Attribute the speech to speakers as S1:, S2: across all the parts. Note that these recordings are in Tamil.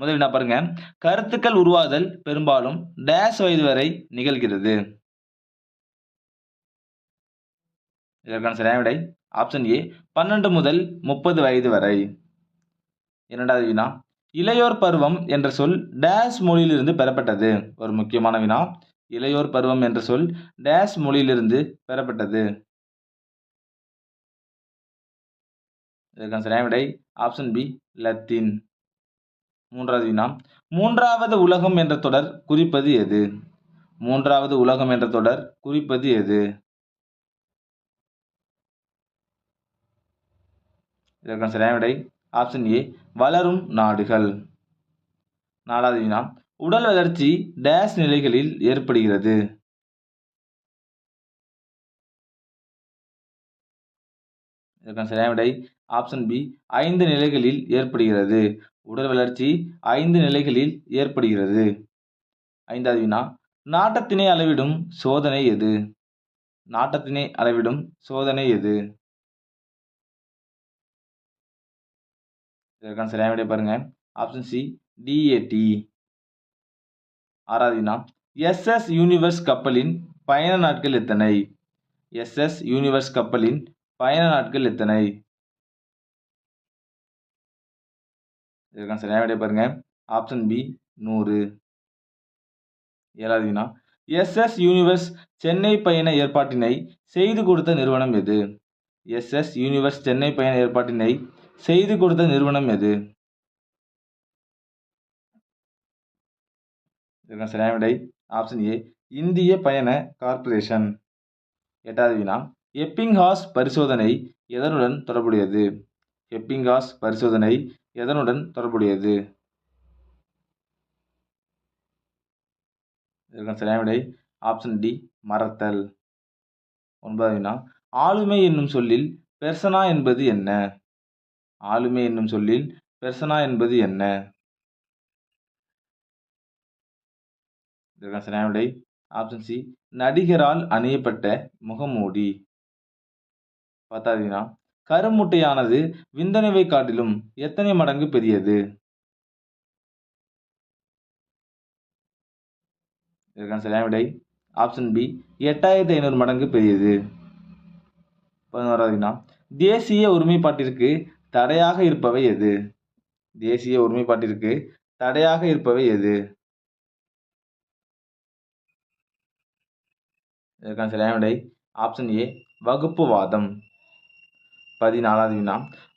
S1: முதல் வினா பாருங்க? கருத்துக்கள் உருவாதல் பெரும்பாலும் டேஷ் வயது வரை நிகழ்கிறது. இதற்கான சரியான விடை. ஆப்ஷன் ஏ பன்னெண்டு முதல் முப்பது வயது வரை. இரண்டாவது வினா இளையோர் பருவம் என்ற சொல் டேஷ் மொழியிலிருந்து பெறப்பட்டது. ஒரு முக்கியமான வினா இளையோர் பருவம் என்ற சொல் டேஷ் மொழியிலிருந்து பெறப்பட்டது. இதற்கான சரியான விடை. ஆப்ஷன் பி லத்தீன். மூன்றாவது வினா மூன்றாவது உலகம் என்ற தொடர் குறிப்பது எது? மூன்றாவது உலகம் என்ற தொடர் குறிப்பது எது? இதற்கான சரியான விடை ஆப்ஷன் ஏ வளரும் நாடுகள். நாலாவது வினா உடல் வளர்ச்சி டேஷ் நிலைகளில் ஏற்படுகிறது. இதற்கான சரியான விடை ஆப்ஷன் பி ஐந்து நிலைகளில் ஏற்படுகிறது. உடல் வளர்ச்சி ஐந்து நிலைகளில் ஏற்படுகிறது. ஐந்தாவது வினா நாட்டத்தினை அளவிடும் சோதனை எது? நாட்டத்தினை அளவிடும் சோதனை எது? இதற்கான சரியான விடை பாருங்க. ஆப்ஷன் சி டிஏடி ஆறாவது வினா எஸ்எஸ் யூனிவர்ஸ் கப்பலின் பயண நாட்கள் எத்தனை? எஸ்எஸ் யூனிவர்ஸ் கப்பலின் பயண நாட்கள் எத்தனை? இதற்கான சரியான விடை பாருங்க. ஆப்ஷன் பி நூறு. ஏழாவது வினா. எஸ்எஸ் யூனிவர்ஸ் சென்னை பயண ஏற்பாட்டினை செய்து கொடுத்த நிறுவனம் எது? எஸ்எஸ் யூனிவர்ஸ் சென்னை பயண ஏற்பாட்டினை செய்து கொடுத்த நிறுவனம் எது? இதற்கான சரியான விடை ஆப்ஷன் ஏ இந்திய பயண கார்ப்பரேஷன் எட்டாவது வினா. எப்பிங்ஹாஸ் பரிசோதனை எதனுடன் தொடர்புடையது? எப்பிங்ஹாஸ் பரிசோதனை எதனுடன் தொடர்புடையது? இதற்கான சரியான விடை ஆப்ஷன் டி மறத்தல். ஒன்பதாவது வினா ஆளுமை என்னும் சொல்லில் பெர்சனா என்பது என்ன? ஆளுமை என்னும் சொல்லில் பெர்சனா என்பது என்ன? இதற்கான சரியான விடை ஆப்ஷன் சி நடிகரால் அணியப்பட்ட முகமூடி. பத்தாவது வினா கருமுட்டையானது விந்தணுவை காட்டிலும் எத்தனை மடங்கு பெரியது? இதற்கான சரியான விடை ஆப்ஷன் பி எட்டாயிரத்தி ஐநூறு மடங்கு பெரியது. பதினோராவது தேசிய ஒருமைப்பாட்டிற்கு தடையாக இருப்பவை எது? தேசிய ஒருமைப்பாட்டிற்கு தடையாக இருப்பவை எது? இதற்கான சரியான விடை ஆப்ஷன் ஏ வகுப்புவாதம் பதினாலாவது வினா.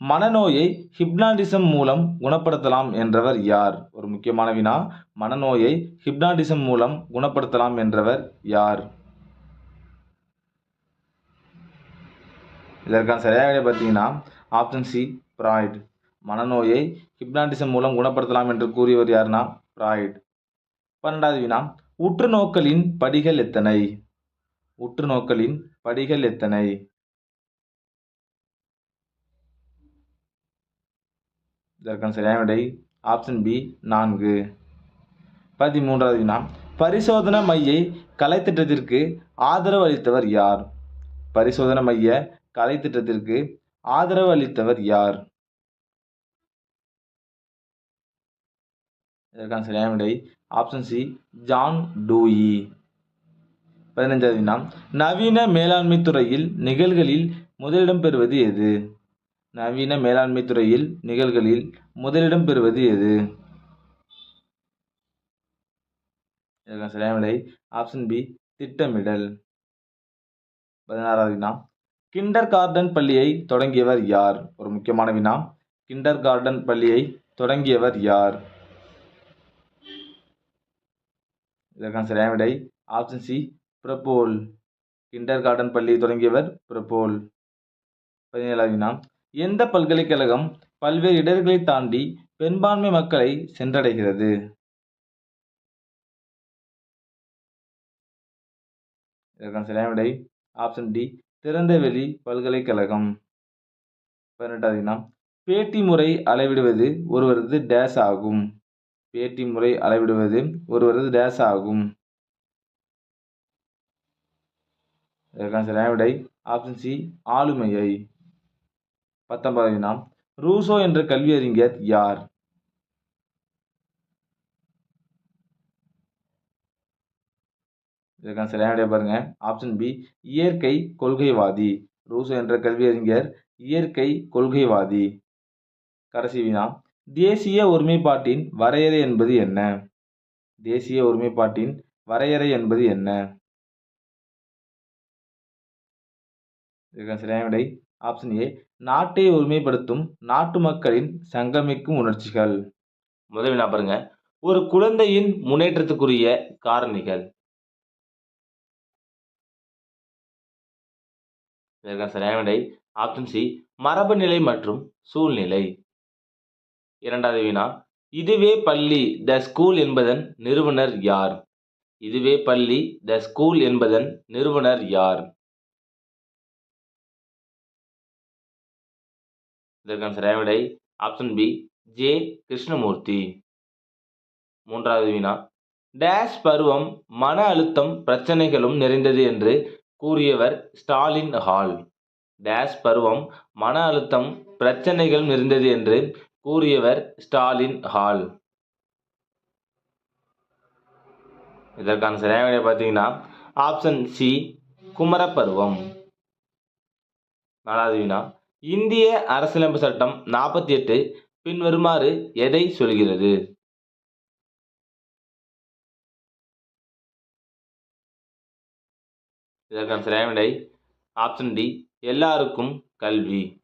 S1: மனநோயை ஹிப்னாடிசம் மூலம் குணப்படுத்தலாம் என்றவர் யார்? ஒரு முக்கியமான வினா. மனநோயை ஹிப்னாடிசம் மூலம் குணப்படுத்தலாம் என்றவர் யார்? இதற்கான சரியாக பார்த்தீங்கன்னா ஆப்ஷன் சி ப்ராய்டு மனநோயை ஹிப்னாட்டிசம் மூலம் குணப்படுத்தலாம் என்று கூறியவர் யாருன்னா? ப்ராய்ட் பன்னெண்டாவது வினா. உற்றுநோக்களின் படிகள் எத்தனை? உற்றுநோக்களின் படிகள் எத்தனை? இதற்கான சரியான விடை ஆப்ஷன் பி நான்கு. பதிமூன்றாவது வினா. பரிசோதனை மைய கலைத்திட்டத்திற்கு ஆதரவு அளித்தவர் யார்? பரிசோதனை மைய கலைத்திட்டத்திற்கு ஆதரவு அளித்தவர் யார்? இதற்கான சரியான விடை ஆப்ஷன் சி ஜான் டூயி. பதினைஞ்சாவது வினா. நவீன மேலாண்மை துறையில் நிகழ்களில் முதலிடம் பெறுவது எது? நவீன மேலாண்மை துறையில் நிகழ்களில் முதலிடம் பெறுவது எது? இதற்கான சரியான விடை ஆப்ஷன் பி திட்டமிடல். பதினாறாவது வினா கிண்டர் கார்டன் பள்ளியை தொடங்கியவர் யார்? ஒரு முக்கியமான வினா கிண்டர் கார்டன் பள்ளியை தொடங்கியவர் யார்? இதற்கான சரியான விடை option C Froebel kindergarten பள்ளியை தொடங்கியவர் பிரபோல் பதினேழாவது வினா எந்த பல்கலைக்கழகம் பல்வேறு இடர்களை தாண்டி பெரும்பான்மை மக்களை சென்றடைகிறது? இதற்கான சரியான ஆப்ஷன் டி திறந்தவெளி பல்கலைக்கழகம். பதினெட்டாவது வினா பேட்டி முறை அளவிடுவது ஒருவரது டேஸ் ஆகும். பேட்டி முறை அளவிடுவது ஒருவரது டேஸ் ஆகும். இதற்கான சரியான விடை ஆப்ஷன் சி ஆளுமையை. பத்தொன்பது வினா ரூசோ என்ற கல்வி அறிஞர் யார்? இதற்கான சரியான பாருங்க. ஆப்ஷன் பி இயற்கை கொள்கைவாதி. ரூசோ என்ற கல்வி அறிஞர் இயற்கை கொள்கைவாதி. கடைசி வினா தேசிய ஒருமைப்பாட்டின் வரையறை என்பது என்ன? தேசிய ஒருமைப்பாட்டின் வரையறை என்பது என்ன? இதற்கான சரியான ஆப்ஷன் ஏ நாட்டை ஒருமைப்படுத்தும் நாட்டு மக்களின் சங்கமிக்கும் உணர்ச்சிகள். முதல் வினா பாருங்க. ஒரு குழந்தையின் முன்னேற்றத்துக்குரிய காரணிகள். இதற்கான சரியான விடை ஆப்ஷன் சி மரபு நிலை மற்றும் சூழ்நிலை. இரண்டாவது வினா இதுவே பள்ளி த ஸ்கூல் என்பதன் நிறுவனர் யார்? இதுவே பள்ளி த ஸ்கூல் என்பதன் நிறுவனர் யார்? இதற்கான சரியான விடை ஆப்ஷன் பி ஜே கிருஷ்ணமூர்த்தி. மூன்றாவது வினா டேஷ் பருவம் மன அழுத்தம் பிரச்சனைகளும் நிறைந்தது என்று கூறியவர் ஸ்டாலின் ஹால். டேஷ் பருவம் மன அழுத்தம் பிரச்சனைகள் நிறைந்தது என்று கூறியவர் ஸ்டாலின் ஹால். இதற்கான சரியான விடை பார்த்தீங்கன்னா ஆப்ஷன் சி குமரப்பருவம். நாலாவது வினா இந்திய அரசியலமைப்பு சட்டம் நாற்பத்தி எட்டு பின்வருமாறு எதை சொல்கிறது? இதற்கான சரியான ஆப்ஷன் டி எல்லாருக்கும் கல்வி.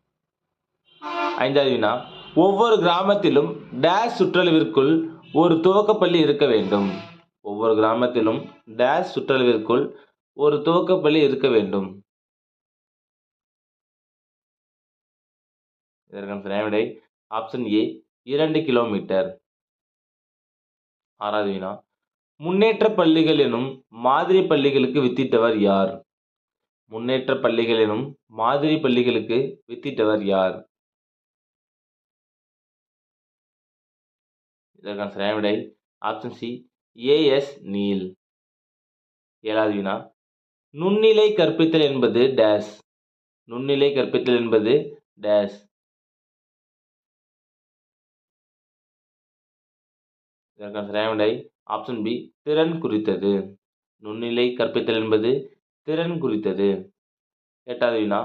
S1: ஐந்தாவது வினா. ஒவ்வொரு கிராமத்திலும் டேஷ் சுற்றளவிற்குள் ஒரு துவக்கப்பள்ளி இருக்க வேண்டும். ஒவ்வொரு கிராமத்திலும் டேஷ் சுற்றளவிற்குள் ஒரு துவக்கப்பள்ளி இருக்க வேண்டும். இதற்கான சரியான ஆப்ஷன் ஏ இரண்டு கிலோமீட்டர் ஆறாவது வினா முன்னேற்ற பள்ளிகள் எனும் மாதிரி பள்ளிகளுக்கு வித்திட்டவர் யார்? முன்னேற்ற பள்ளிகள் எனும் மாதிரி பள்ளிகளுக்கு வித்திட்டவர் யார்? இதற்கான சரியான விடை ஆப்ஷன் சி ஏஎஸ் நீல். ஏழாவது வினா நுண்ணிலை கற்பித்தல் என்பது டேஸ் நுண்ணிலை கற்பித்தல் என்பது டேஸ் இதற்கான சரியான விடை ஆப்ஷன் பி திறன் குறித்தது. நுண்ணிலை கற்பித்தல் என்பது திறன் குறித்தது. எட்டாவது வினா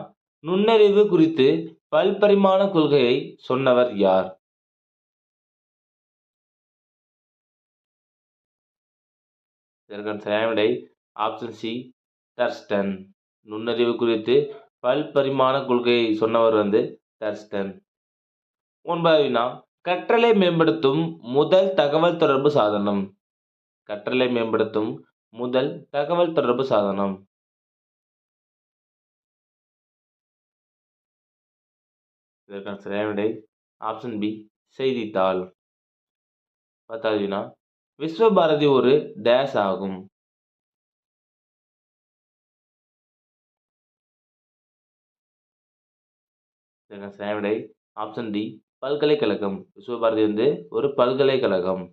S1: நுண்ணறிவு குறித்து பல்பரிமாண கொள்கையை சொன்னவர் யார்? இதற்கான சரியான விடை ஆப்ஷன் சி டர்ஸ்டன் நுண்ணறிவு குறித்து பல்பரிமாண கொள்கையை சொன்னவர் வந்து டர்ஸ்டன் ஒன்பதாவது வினா கற்றலை மேம்படுத்தும் முதல் தகவல் தொடர்பு சாதனம். கற்றலை மேம்படுத்தும் முதல் தகவல் தொடர்பு சாதனம். இதற்கான சரியான விடை ஆப்ஷன் பி செய்தித்தாள். பத்தாவது விஸ்வபாரதி ஒரு டேஸ் ஆகும். இதற்கான சரியான விடை ஆப்ஷன் டி பல்கலைக்கழகம். விஸ்வபாரதி வந்து ஒரு பல்கலைக்கழகம்.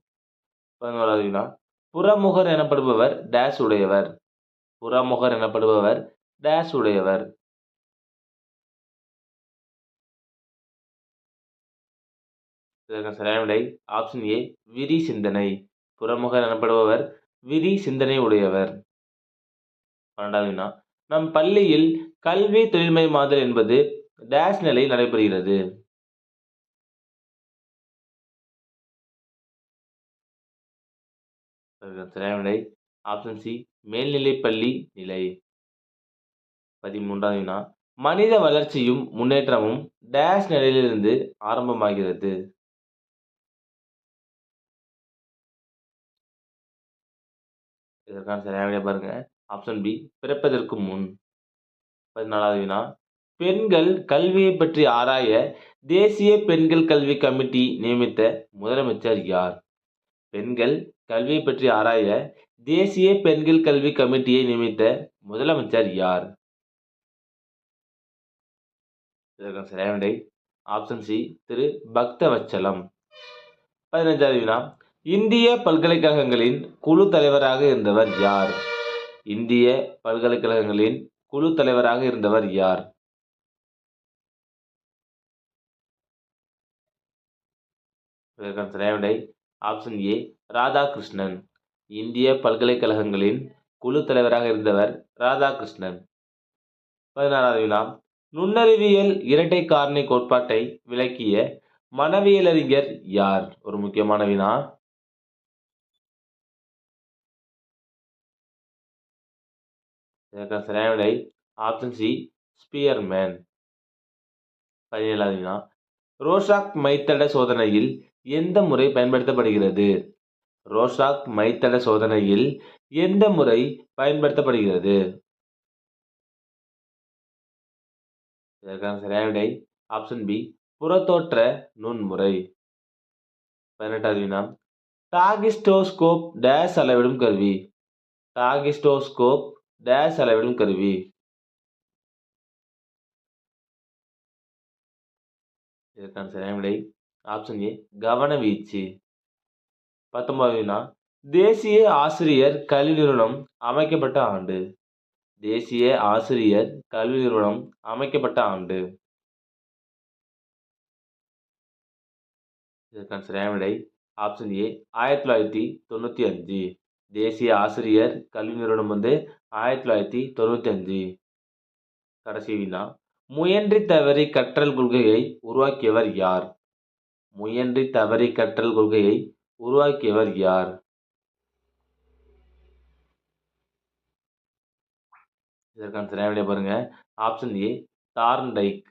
S1: பதினோராவது வினா. புறமுகர் எனப்படுபவர் டேஸ் உடையவர். புறமுகர் எனப்படுபவர் டேஸ் உடையவர். இதற்கான சரியான விடை ஆப்ஷன் ஏ விரி சிந்தனை. புறமுகர் எனப்படுபவர் விரி சிந்தனை உடையவர். பன்னெண்டாவது வினா. நம் பள்ளியில் கல்வி தொழில்மயமாதல் என்பது டேஷ் நிலையில் நடைபெறுகிறது. திரைநிலை ஆப்ஷன் சி மேல்நிலைப்பள்ளி நிலை. பதிமூன்றாவது வினா மனித வளர்ச்சியும் முன்னேற்றமும் டேஷ் நிலையிலிருந்து ஆரம்பமாகிறது. இதற்கான சரியான விடை பாருங்க. ஆப்ஷன் பி பிறப்பதற்கு முன். பதினாலாவது வினா பெண்கள் கல்வியை பற்றி ஆராய தேசிய பெண்கள் கல்வி கமிட்டி நியமித்த முதலமைச்சர் யார்? பெண்கள் கல்வி பற்றி ஆராய தேசிய பெண்கள் கல்வி கமிட்டியை நியமித்த முதலமைச்சர் யார்? இதற்கான சரியான விடை ஆப்ஷன் சி திரு. பக்தவச்சலம். பதினைஞ்சாவது வினா. இந்திய பல்கலைக்கழகங்களின் குழு தலைவராக இருந்தவர் யார்? இந்திய பல்கலைக்கழகங்களின் குழு தலைவராக இருந்தவர் யார்? இதற்கான சரியான விடை ஆப்ஷன் ஏ ராதாகிருஷ்ணன். இந்திய பல்கலைக்கழகங்களின்
S2: குழு தலைவராக இருந்தவர் ராதாகிருஷ்ணன். பதினாறாவது வினா. நுண்ணறிவியல் இரட்டை காரணி கோட்பாட்டை விளக்கிய மனவியலறிஞர் யார்? ஒரு முக்கியமான வினா. இதற்கான சரியான விடை ஆப்ஷன் சி ஸ்பியர்மேன் பதினேழாவது வினா. ரோஷாக் மைத்தட சோதனையில் எந்த முறை பயன்படுத்தப்படுகிறது? ரோஷாக் மைத்தட சோதனையில் எந்த முறை பயன்படுத்தப்படுகிறது? இதற்கான சரியான விடை ஆப்ஷன் பி புறத்தோற்ற நுண்முறை. பதினெட்டாவது வினா டாகிஸ்டோஸ்கோப் டேஸ் அளவிடும் கருவி. டாகிஸ்டோஸ்கோப் டேஸ் அளவிடும் கருவி. இதற்கான சரியான விடை ஆப்ஷன் ஏ கவனவீச்சு பத்தொன்பது வினா தேசிய ஆசிரியர் கல்வி நிறுவனம் அமைக்கப்பட்ட ஆண்டு. தேசிய ஆசிரியர் கல்வி நிறுவனம் அமைக்கப்பட்ட ஆண்டு. இதற்கான சரியான விடை ஆப்ஷன் ஏ ஆயிரத்தி தொள்ளாயிரத்தி தொண்ணூற்றி அஞ்சு. தேசிய ஆசிரியர் கல்வி நிறுவனம் வந்து ஆயிரத்தி தொள்ளாயிரத்தி தொண்ணூற்றி அஞ்சு. கடைசி வினா முயன்றி தவறி கற்றல் கொள்கையை உருவாக்கியவர் யார்? முயன்றி தவறி கற்றல் கொள்கையை உருவாக்கியவர் யார்? இதற்கான சரியான விடை பாருங்க. Option A தார்ன்டைக்